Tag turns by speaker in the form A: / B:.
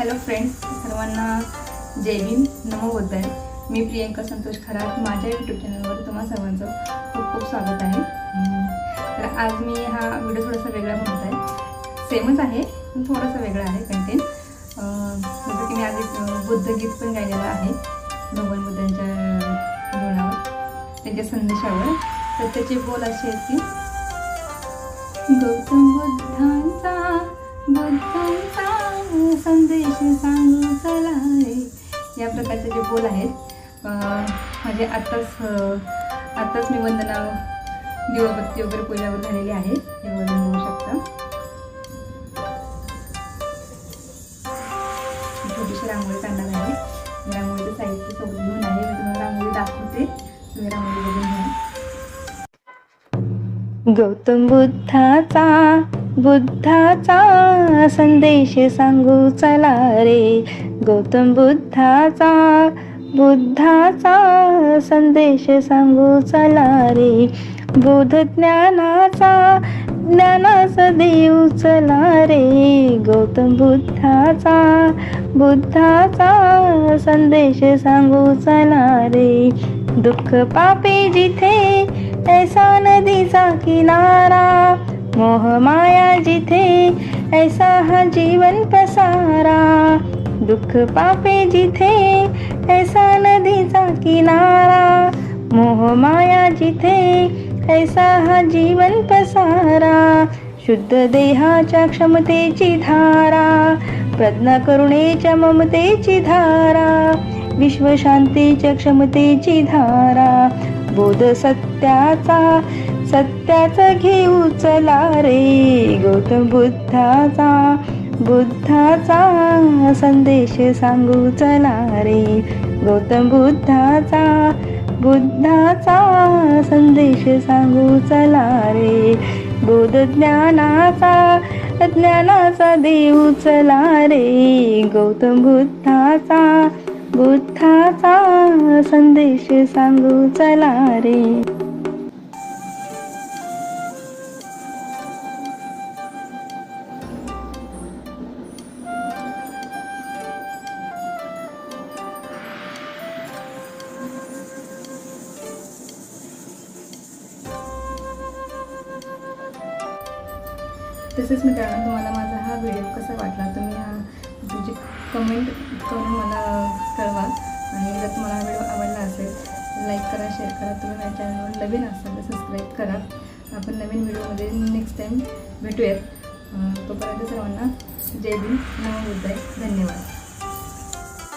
A: Hello friends सर्वांना जय भीम. नमो बोलत आहे मी प्रियंका संतोष खरात. माझ्या यूट्यूब चॅनलवर तुम्हा सर्वांचं खूप खूप स्वागत आहे. तर आज मी हा व्हिडिओ थोडासा वेगळा बनवत आहे. सेमच आहे पण थोडासा वेगळा आहे कंटेंट जसं की मी आज बुद्ध गीत बुद्धगीत पण गायलेलं आहे भगवान बुद्धांच्या गुणावर त्यांच्या संदेशावर. तर त्याचे बोल असे आहेत की गौतम बुद्धांचा बुद्धांचा संदेश सांगू चला रे या प्रकारचे जे बोल आहेत म्हणजे आत्ताच आत्ताच मी वंदना दिवाबत्ती वगैरे पूजावर झालेली आहे हे वरून होऊ शकता. छोटीशी रांगोळी काढणार आहे. रांगोळीचं साहित्य सोबत घेऊन आहे. मी तुम्हाला रांगोळी दाखवते. तुम्ही रांगोळी बघून घ्या. गौतम बुद्धाचा बुद्धाचा संदेश सांगू चला रे. गौतम बुद्धाचा बुद्धाचा संदेश सांगू चला रे. बोध ज्ञानाचा ज्ञानाचा देव चला रे. गौतम बुद्धाचा बुद्धाचा संदेश सांगू चला रे. दुःख पापे जिथे ऐसा नदीचा किनारा मोह माया जिथे ऐसा हा जीवन पसारा. दुःख पापे जिथे ऐसा नदीचा किनारा. मोह माया जिथे ऐसा हा जीवन पसारा. शुद्ध देहाच्या क्षमतेची धारा प्रज्ञा करुणेच्या ममतेची धारा विश्वशांतीच्या क्षमतेची धारा बोध सत्याचा सत्याचा घेऊ चला रे गौतम बुद्धाचा बुद्धाचा संदेश सांगू चला रे. गौतम बुद्धाचा बुद्धाचा संदेश सांगू चला रे. बोध ज्ञानाचा ज्ञानाचा देऊ चला रे. गौतम बुद्धाचा बुद्धाचा संदेश सांगू चला रे. तसेच मित्रांनो तुम्हाला माझा हा व्हिडिओ कसा वाटला तुम्ही हा तुमची कमेंट करून मला कळवा. आणि जर तुम्हाला हा व्हिडिओ आवडला असेल लाईक करा शेअर करा. तुम्ही माझ्या चॅनलवर नवीन असाल तर सबस्क्राईब करा. आपण नवीन व्हिडिओमध्ये नेक्स्ट टाईम भेटूयात. तोपर्यंत सर्वांना जय भीम नमो बुद्धाय. धन्यवाद.